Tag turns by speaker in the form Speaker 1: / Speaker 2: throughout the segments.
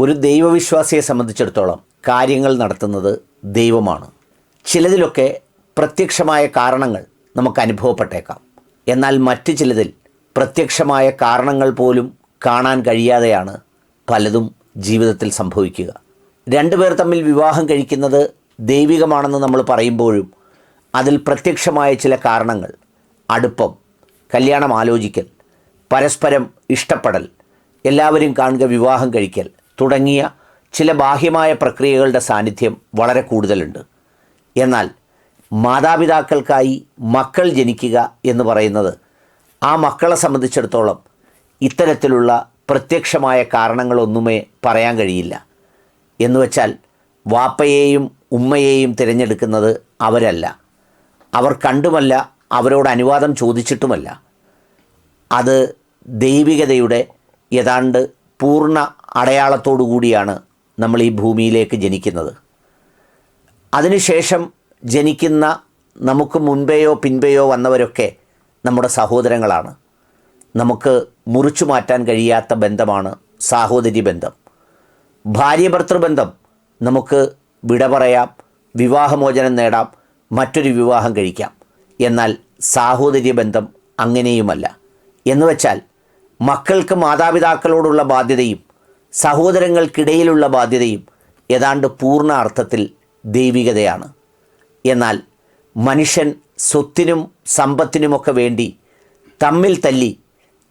Speaker 1: ഒരു ദൈവവിശ്വാസിയെ സംബന്ധിച്ചിടത്തോളം കാര്യങ്ങൾ നടത്തുന്നത് ദൈവമാണ്. ചിലതിലൊക്കെ പ്രത്യക്ഷമായ കാരണങ്ങൾ നമുക്ക് അനുഭവപ്പെട്ടേക്കാം. എന്നാൽ മറ്റു ചിലതിൽ പ്രത്യക്ഷമായ കാരണങ്ങൾ പോലും കാണാൻ കഴിയാതെയാണ് പലതും ജീവിതത്തിൽ സംഭവിക്കുക. രണ്ടുപേർ തമ്മിൽ വിവാഹം കഴിക്കുന്നത് ദൈവികമാണെന്ന് നമ്മൾ പറയുമ്പോഴും അതിൽ പ്രത്യക്ഷമായ ചില കാരണങ്ങൾ അടുപ്പം കല്യാണം ആലോചിക്കൽ പരസ്പരം ഇഷ്ടപ്പെടൽ എല്ലാവരും കാണുക വിവാഹം കഴിക്കൽ തുടങ്ങിയ ചില ബാഹ്യമായ പ്രക്രിയകളുടെ സാന്നിധ്യം വളരെ കൂടുതലുണ്ട്. എന്നാൽ മാതാപിതാക്കൾക്കായി മക്കൾ ജനിക്കുക എന്ന് പറയുന്നത് ആ മക്കളെ സംബന്ധിച്ചിടത്തോളം ഇത്തരത്തിലുള്ള പ്രത്യക്ഷമായ കാരണങ്ങളൊന്നുമേ പറയാൻ കഴിയില്ല. എന്നുവെച്ചാൽ വാപ്പയെയും ഉമ്മയെയും തിരഞ്ഞെടുക്കുന്നത് അവരല്ല. അവർ കണ്ടുമല്ല അവരോട് അനുവാദം ചോദിച്ചിട്ടുമല്ല. അത് ദൈവികതയുടെ ഏതാണ്ട് പൂർണ അടയാളത്തോടു കൂടിയാണ് നമ്മൾ ഈ ഭൂമിയിലേക്ക് ജനിക്കുന്നത്. അതിനുശേഷം ജനിക്കുന്ന നമുക്ക് മുൻപേയോ പിൻപേയോ വന്നവരൊക്കെ നമ്മുടെ സഹോദരങ്ങളാണ്. നമുക്ക് മുറിച്ചു മാറ്റാൻ കഴിയാത്ത ബന്ധമാണ് സാഹോദര്യ ബന്ധം. ഭാര്യഭർത്തൃബന്ധം നമുക്ക് വിട പറയാം വിവാഹമോചനം നേടാം മറ്റൊരു വിവാഹം കഴിക്കാം. എന്നാൽ സാഹോദര്യ ബന്ധം അങ്ങനെയുമല്ല. എന്നുവെച്ചാൽ മക്കൾക്ക് മാതാപിതാക്കളോടുള്ള ബാധ്യതയും സഹോദരങ്ങൾക്കിടയിലുള്ള ബാധ്യതയും ഏതാണ്ട് പൂർണ അർത്ഥത്തിൽ ദൈവികതയാണ്. എന്നാൽ മനുഷ്യൻ സ്വത്തിനും സമ്പത്തിനുമൊക്കെ വേണ്ടി തമ്മിൽ തല്ലി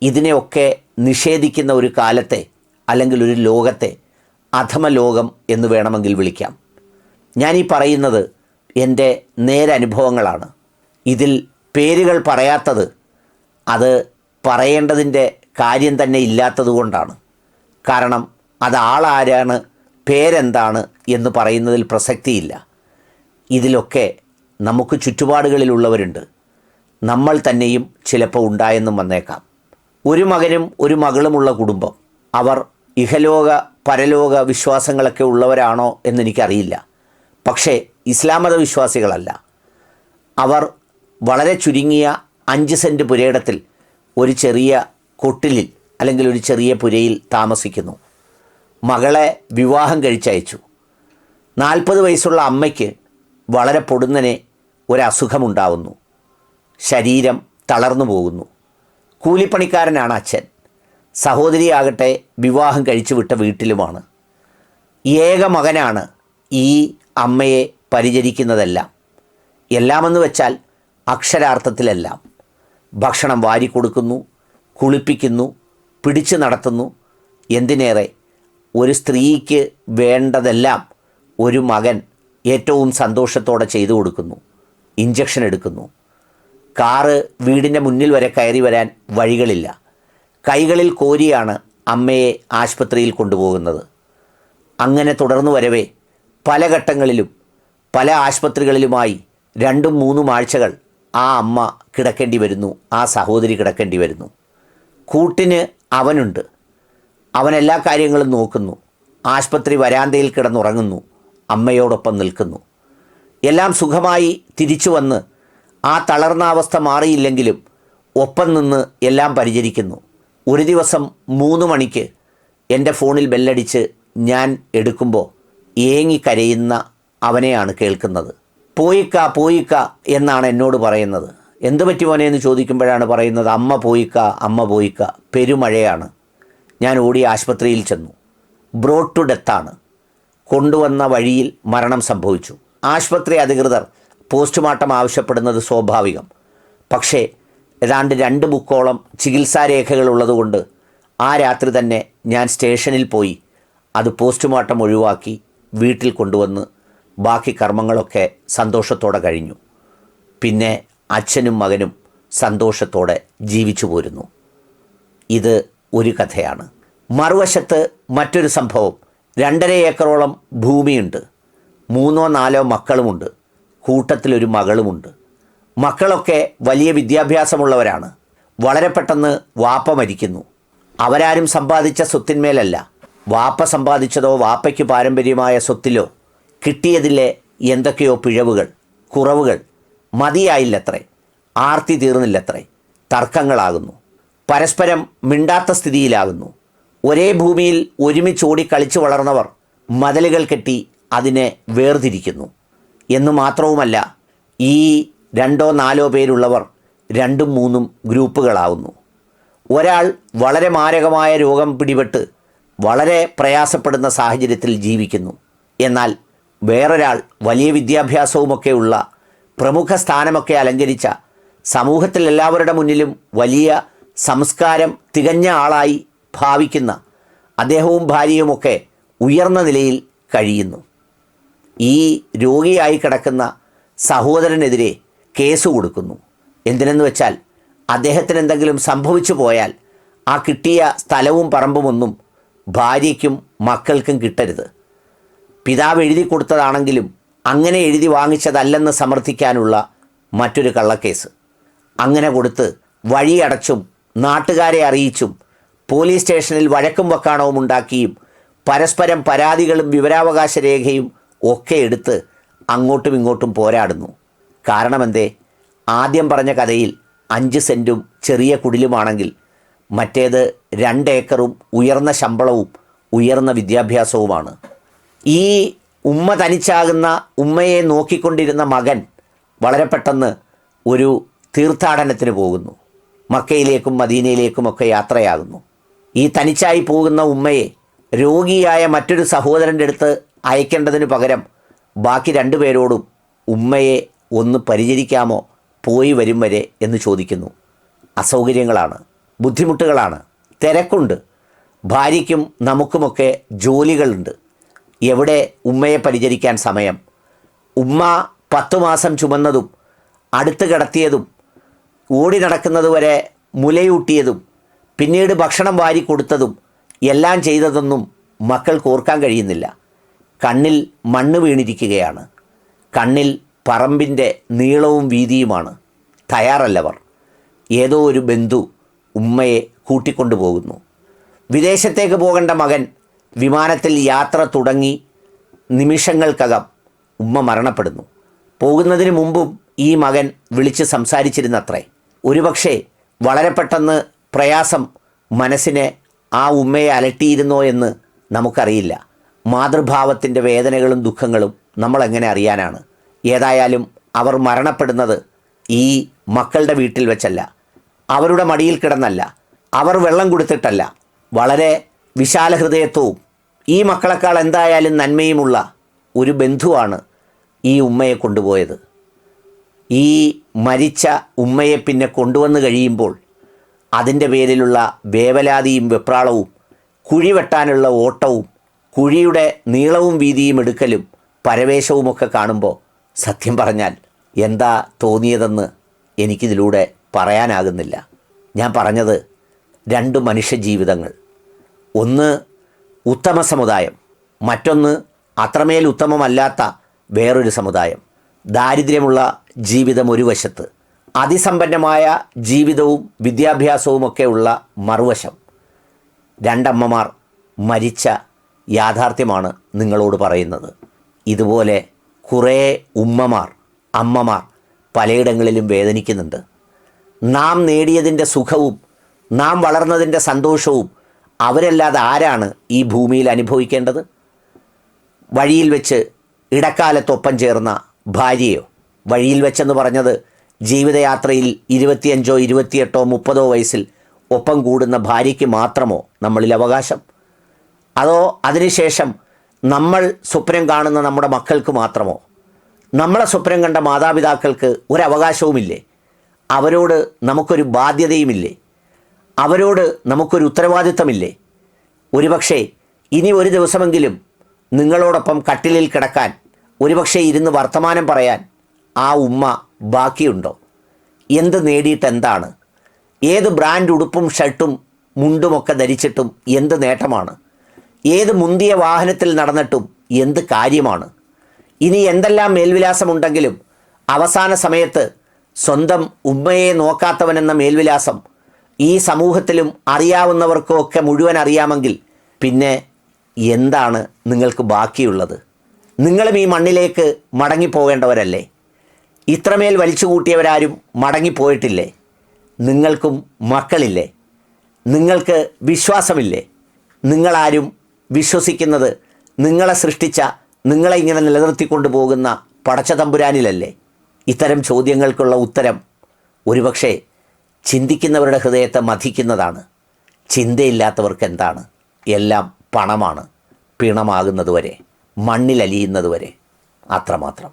Speaker 1: ഇതിനെയൊക്കെ നിഷേധിക്കുന്ന ഒരു കാലത്തെ അല്ലെങ്കിൽ ഒരു ലോകത്തെ അധമലോകം എന്ന് വേണമെങ്കിൽ വിളിക്കാം. ഞാൻ ഈ പറയുന്നത് എന്റെ നേരനുഭവങ്ങളാണ്. ഇതിൽ പേരുകൾ പറയാത്തത് അത് പറയേണ്ടതിന്റെ കാര്യം തന്നെ ഇല്ലാത്തതുകൊണ്ടാണ്. കാരണം അത് ആളാരാണ് പേരെന്താണ് എന്ന് പറയുന്നതിൽ പ്രസക്തിയില്ല. ഇതിലൊക്കെ നമുക്ക് ചുറ്റുപാടുകളിലുള്ളവരുണ്ട്. നമ്മൾ തന്നെയും ചിലപ്പോൾ ഉണ്ടായെന്നും വന്നേക്കാം. ഒരു മകനും ഒരു മകളുമുള്ള കുടുംബം. അവർ ഇഹലോക പരലോക വിശ്വാസങ്ങളൊക്കെ ഉള്ളവരാണോ എന്നെനിക്കറിയില്ല. പക്ഷേ ഇസ്ലാം മത വിശ്വാസികളല്ല അവർ വളരെ ചുരുങ്ങിയ അഞ്ച് സെന്റ് പുരയിടത്തിൽ ഒരു ചെറിയ കൊട്ടിലിൽ അല്ലെങ്കിൽ ഒരു ചെറിയ പുരയിൽ താമസിക്കുന്നു. മകളെ വിവാഹം കഴിച്ചയച്ചു. നാൽപ്പത് വയസ്സുള്ള അമ്മയ്ക്ക് വളരെ പൊടുന്നനെ ഒരസുഖമുണ്ടാവുന്നു. ശരീരം തളർന്നു പോകുന്നു. കൂലിപ്പണിക്കാരനാണ് അച്ഛൻ. സഹോദരിയാകട്ടെ വിവാഹം കഴിച്ചു വിട്ട വീട്ടിലുമാണ്. ഏക മകനാണ് ഈ അമ്മയെ പരിചരിക്കുന്നതെല്ലാം. എല്ലാമെന്ന് വെച്ചാൽ അക്ഷരാർത്ഥത്തിലെല്ലാം. ഭക്ഷണം വാരിക്കൊടുക്കുന്നു കുളിപ്പിക്കുന്നു പിടിച്ചു നടത്തുന്നു. എന്തിനേറെ? ഒരു സ്ത്രീക്ക് വേണ്ടതെല്ലാം ഒരു മകൻ ഏറ്റവും സന്തോഷത്തോടെ ചെയ്തു കൊടുക്കുന്നു. ഇഞ്ചക്ഷൻ എടുക്കുന്നു. കാറ് വീടിന്റെ മുന്നിൽ വരെ കയറി വരാൻ വഴികളില്ല. കൈകളിൽ കോരിയാണ് അമ്മയെ ആശുപത്രിയിൽ കൊണ്ടുപോകുന്നത്. അങ്ങനെ തുടർന്നു വരവേ പല ഘട്ടങ്ങളിലും പല ആശുപത്രികളിലുമായി രണ്ടും മൂന്നും ആഴ്ചകൾ ആ അമ്മ കിടക്കേണ്ടി വരുന്നു ആ സഹോദരി കിടക്കേണ്ടി വരുന്നു. കൂട്ടിന് അവനുണ്ട്. അവൻ എല്ലാ കാര്യങ്ങളും നോക്കുന്നു. ആശുപത്രി വരാന്തയിൽ കിടന്നുറങ്ങുന്നു. അമ്മയോടൊപ്പം നിൽക്കുന്നു. എല്ലാം സുഖമായി തിരിച്ചു വന്ന് ആ തളർന്ന അവസ്ഥ മാറിയില്ലെങ്കിലും ഒപ്പം നിന്ന് എല്ലാം പരിചരിക്കുന്നു. ഒരു ദിവസം മൂന്ന് മണിക്ക് എന്റെ ഫോണിൽ ബെല്ലടിച്ച് ഞാൻ എടുക്കുമ്പോൾ ഏങ്ങി കരയുന്ന അവനെയാണ് കേൾക്കുന്നത്. പോയിക്ക പോയിക്ക എന്നാണ് എന്നോട് പറയുന്നത്. എന്ത് പറ്റി മോനെ എന്ന് ചോദിക്കുമ്പോഴാണ് പറയുന്നത് അമ്മ പോയിക്ക അമ്മ പോയിക്ക പെരുമഴയാണ്. ഞാൻ ഓടി ആശുപത്രിയിൽ ചെന്നു. ബ്രോഡ് ടു ഡെത്താണ് കൊണ്ടുവന്ന വഴിയിൽ മരണം സംഭവിച്ചു. ആശുപത്രി അധികൃതർ പോസ്റ്റ്മോർട്ടം ആവശ്യപ്പെടുന്നത് സ്വാഭാവികം. പക്ഷേ ഏതാണ്ട് രണ്ട് ബുക്കോളം ചികിത്സാരേഖകൾ ഉള്ളതുകൊണ്ട് ആ രാത്രി തന്നെ ഞാൻ സ്റ്റേഷനിൽ പോയി അത് പോസ്റ്റ്മോർട്ടം ഒഴിവാക്കി വീട്ടിൽ കൊണ്ടുവന്ന് ബാക്കി കർമ്മങ്ങളൊക്കെ സന്തോഷത്തോടെ കഴിഞ്ഞു. പിന്നെ അച്ഛനും മകനും സന്തോഷത്തോടെ ജീവിച്ചു പോരുന്നു. ഇത് ഒരു കഥയാണ്. മറുവശത്ത് മറ്റൊരു സംഭവം. രണ്ടര ഏക്കറോളം ഭൂമിയുണ്ട്. മൂന്നോ നാലോ മക്കളുമുണ്ട്. കൂട്ടത്തിലൊരു മകളുമുണ്ട്. മക്കളൊക്കെ വലിയ വിദ്യാഭ്യാസമുള്ളവരാണ്. വളരെ പെട്ടെന്ന് വാപ്പ മരിക്കുന്നു. അവരാരും സമ്പാദിച്ച സ്വത്തിന്മേലല്ല. വാപ്പ സമ്പാദിച്ചതോ വാപ്പയ്ക്ക് പാരമ്പര്യമായ സ്വത്തിലോ കിട്ടിയതിലെ എന്തൊക്കെയോ പിഴവുകൾ കുറവുകൾ മതിയായില്ലത്രേ. ആർത്തി തീർന്നില്ലത്രേ. തർക്കങ്ങളാകുന്നു. പരസ്പരം മിണ്ടാത്ത സ്ഥിതിയിലാകുന്നു. ഒരേ ഭൂമിയിൽ ഒരുമിച്ചോടി കളിച്ചു വളർന്നവർ മതിലുകൾ കെട്ടി അതിനെ വേർതിരിക്കുന്നു. എന്നു മാത്രവുമല്ല ഈ രണ്ടോ നാലോ പേരുള്ളവർ രണ്ടും മൂന്നും ഗ്രൂപ്പുകളാവുന്നു ഒരാൾ വളരെ മാരകമായ രോഗം പിടിപെട്ട് വളരെ പ്രയാസപ്പെടുന്ന സാഹചര്യത്തിൽ ജീവിക്കുന്നു. എന്നാൽ വേറൊരാൾ വലിയ വിദ്യാഭ്യാസവുമൊക്കെയുള്ള പ്രമുഖ സ്ഥാനമൊക്കെ അലങ്കരിച്ച സമൂഹത്തിൽ എല്ലാവരുടെ മുന്നിലും വലിയ സംസ്കാരം തികഞ്ഞ ആളായി ഭാവിക്കുന്ന അദ്ദേഹവും ഭാര്യയുമൊക്കെ ഉയർന്ന നിലയിൽ കഴിയുന്നു. ഈ രോഗിയായി കിടക്കുന്ന സഹോദരനെതിരെ കേസ് കൊടുക്കുന്നു. എന്തിനെന്ന് വെച്ചാൽ അദ്ദേഹത്തിന് എന്തെങ്കിലും സംഭവിച്ചു പോയാൽ ആ കിട്ടിയ സ്ഥലവും പറമ്പുമൊന്നും ഭാര്യയ്ക്കും മക്കൾക്കും കിട്ടരുത്. പിതാവ് എഴുതി കൊടുത്തതാണെങ്കിലും അങ്ങനെ എഴുതി വാങ്ങിച്ചതല്ലെന്ന് സമർത്ഥിക്കാനുള്ള മറ്റൊരു കള്ളക്കേസ്. അങ്ങനെ കൊടുത്ത് വഴിയടച്ചും നാട്ടുകാരെ അറിയിച്ചും പോലീസ് സ്റ്റേഷനിൽ വഴക്കും വക്കാണവും ഉണ്ടാക്കിയും പരസ്പരം പരാതികളും വിവരാവകാശ രേഖയും ഒക്കെ എടുത്ത് അങ്ങോട്ടും ഇങ്ങോട്ടും പോരാടുന്നു. കാരണമെന്തേ? ആദ്യം പറഞ്ഞ കഥയിൽ അഞ്ച് സെന്റും ചെറിയ കുടിലുമാണെങ്കിൽ മറ്റേത് രണ്ടേക്കറും ഉയർന്ന ശമ്പളവും ഉയർന്ന വിദ്യാഭ്യാസവുമാണ്. ഈ ഉമ്മ തനിച്ചാകുന്ന ഉമ്മയെ നോക്കിക്കൊണ്ടിരുന്ന മകൻ വളരെ പെട്ടെന്ന് ഒരു തീർത്ഥാടനത്തിന് പോകുന്നു. മക്കയിലേക്കും മദീനയിലേക്കും ഒക്കെ യാത്രയാകുന്നു. ഈ തനിച്ചായി പോകുന്ന ഉമ്മയെ രോഗിയായ മറ്റൊരു സഹോദരന്റെ അടുത്ത് അയക്കേണ്ടതിന് പകരം ബാക്കി രണ്ടുപേരോടും ഉമ്മയെ ഒന്ന് പരിചരിക്കാമോ? പോയി വരും വരെ എന്ന് ചോദിക്കുന്നു. അസൗകര്യങ്ങളാണ് ബുദ്ധിമുട്ടുകളാണ് തിരക്കുണ്ട്. ഭാര്യയ്ക്കും നമുക്കുമൊക്കെ ജോലികളുണ്ട്. എവിടെ ഉമ്മയെ പരിചരിക്കാൻ സമയം? ഉമ്മ പത്തു മാസം ചുമന്നതും അടുത്ത് കിടത്തിയതും ഓടി നടക്കുന്നതുവരെ മുലയൂട്ടിയതും പിന്നീട് ഭക്ഷണം വാരി കൊടുത്തതും എല്ലാം ചെയ്തതൊന്നും മക്കൾ ഓർക്കാൻ കഴിയുന്നില്ല. കണ്ണിൽ മണ്ണ് വീണിരിക്കുകയാണ്. കണ്ണിൽ പറമ്പിന്റെ നീളവും വീതിയുമാണ്. തയ്യാറല്ലവർ. ഏതോ ഒരു ബന്ധു ഉമ്മയെ കൂട്ടിക്കൊണ്ടുപോകുന്നു. വിദേശത്തേക്ക് പോകേണ്ട മകൻ വിമാനത്തിൽ യാത്ര തുടങ്ങി നിമിഷങ്ങൾക്കകം ഉമ്മ മരണപ്പെടുന്നു. പോകുന്നതിന് മുമ്പും ഈ മകൻ വിളിച്ച് സംസാരിച്ചിരുന്നത്രേ. ഒരുപക്ഷെ വളരെ പെട്ടെന്ന് പ്രയാസം മനസ്സിനെ ആ ഉമ്മയെ അലട്ടിയിരുന്നോ എന്ന് നമുക്കറിയില്ല. മാതൃഭാവത്തിന്റെ വേദനകളും ദുഃഖങ്ങളും നമ്മളെങ്ങനെ അറിയാനാണ്? ഏതായാലും അവർ മരണപ്പെടുന്നത് ഈ മക്കളുടെ വീട്ടിൽ വെച്ചല്ല. അവരുടെ മടിയിൽ കിടന്നല്ല. അവർ വെള്ളം കൊടുത്തിട്ടല്ല. വളരെ വിശാല ഹൃദയത്വവും ഈ മക്കളെക്കാൾ എന്തായാലും നന്മയുമുള്ള ഒരു ബന്ധുവാണ് ഈ ഉമ്മയെ കൊണ്ടുപോയത്. ഈ മരിച്ച ഉമ്മയെ പിന്നെ കൊണ്ടുവന്ന് കഴിയുമ്പോൾ അതിന്റെ പേരിലുള്ള വേവലാതിയും വെപ്രാളവും കുഴി വെട്ടാനുള്ള ഓട്ടവും കുഴിയുടെ നീളവും വീതിയും എടുക്കലും പരവേശവുമൊക്കെ കാണുമ്പോൾ സത്യം പറഞ്ഞാൽ എന്താ തോന്നിയതെന്ന് എനിക്കിതിലൂടെ പറയാനാകുന്നില്ല. ഞാൻ പറഞ്ഞത് രണ്ട് മനുഷ്യജീവിതങ്ങൾ ഒന്ന് ഉത്തമ സമുദായം മറ്റൊന്ന് അത്രമേൽ ഉത്തമമല്ലാത്ത വേറൊരു സമുദായം. ദാരിദ്ര്യമുള്ള ജീവിതം ഒരു വശത്ത് അതിസമ്പന്നമായ ജീവിതവും വിദ്യാഭ്യാസവും ഒക്കെ ഉള്ള മറുവശം. രണ്ടമ്മമാർ മരിച്ച യാഥാർത്ഥ്യമാണ് നിങ്ങളോട് പറയുന്നത്. ഇതുപോലെ കുറേ ഉമ്മമാർ അമ്മമാർ പലയിടങ്ങളിലും വേദനിക്കുന്നുണ്ട്. നാം നേടിയതിന്റെ സുഖവും നാം വളർന്നതിന്റെ സന്തോഷവും അവരല്ലാതെ ആരാണ് ഈ ഭൂമിയിൽ അനുഭവിക്കേണ്ടത്? വഴിയിൽ വെച്ച് ഇടക്കാലത്തൊപ്പം ചേർന്ന ഭാര്യയോ? വഴിയിൽ വെച്ചെന്ന് പറഞ്ഞത് ജീവിതയാത്രയിൽ ഇരുപത്തിയഞ്ചോ ഇരുപത്തിയെട്ടോ മുപ്പതോ വയസ്സിൽ ഒപ്പം കൂടുന്ന ഭാര്യയ്ക്ക് മാത്രമോ നമ്മളിൽ അവകാശം? അതോ അതിനുശേഷം നമ്മൾ സ്വപ്നം കാണുന്ന നമ്മുടെ മക്കൾക്ക് മാത്രമോ? നമ്മളെ സ്വപ്നം കണ്ട മാതാപിതാക്കൾക്ക് ഒരവകാശവുമില്ലേ? അവരോട് നമുക്കൊരു ബാധ്യതയുമില്ലേ? അവരോട് നമുക്കൊരു ഉത്തരവാദിത്തമില്ലേ? ഒരുപക്ഷെ ഇനി ഒരു ദിവസമെങ്കിലും നിങ്ങളോടൊപ്പം കട്ടിലിൽ കിടക്കാൻ ഒരുപക്ഷെ ഇരുന്ന് വർത്തമാനം പറയാൻ ആ ഉമ്മ ബാക്കിയുണ്ടോ? എന്ത് നേടിയിട്ട് എന്താണ്? ഏത് ബ്രാൻഡ് ഉടുപ്പും ഷർട്ടും മുണ്ടുമൊക്കെ ധരിച്ചിട്ടും എന്ത് നേട്ടമാണ്? ഏത് മുന്തിയ വാഹനത്തിൽ നടന്നിട്ടും എന്ത് കാര്യമാണ്? ഇനി എന്തെല്ലാം മേൽവിലാസമുണ്ടെങ്കിലും അവസാന സമയത്ത് സ്വന്തം ഉമ്മയെ നോക്കാത്തവനെന്ന മേൽവിലാസം ഈ സമൂഹത്തിലും അറിയാവുന്നവർക്കോ ഒക്കെ മുഴുവൻ അറിയാമെങ്കിൽ പിന്നെ എന്താണ് നിങ്ങൾക്ക് ബാക്കിയുള്ളത്? നിങ്ങളും ഈ മണ്ണിലേക്ക് മടങ്ങിപ്പോകേണ്ടവരല്ലേ? ഇത്രമേൽ വലിച്ചു കൂട്ടിയവരാരും മടങ്ങിപ്പോയിട്ടില്ലേ? നിങ്ങൾക്കും മക്കളില്ലേ? നിങ്ങൾക്ക് വിശ്വാസമില്ലേ? നിങ്ങളാരും വിശ്വസിക്കുന്നത് നിങ്ങളെ സൃഷ്ടിച്ച നിങ്ങളെ ഇങ്ങനെ നിലനിർത്തിക്കൊണ്ടു പോകുന്ന പടച്ച തമ്പുരാനിലല്ലേ ഇത്തരം ചോദ്യങ്ങൾക്കുള്ള ഉത്തരം ഒരുപക്ഷെ ചിന്തിക്കുന്നവരുടെ ഹൃദയത്തെ മഥിക്കുന്നതാണ്. ചിന്തയില്ലാത്തവർക്ക് എന്താണ് എല്ലാം പണമാണ്. പിണമാകുന്നതുവരെ മണ്ണിലലിയുന്നതുവരെ. അത്രമാത്രം.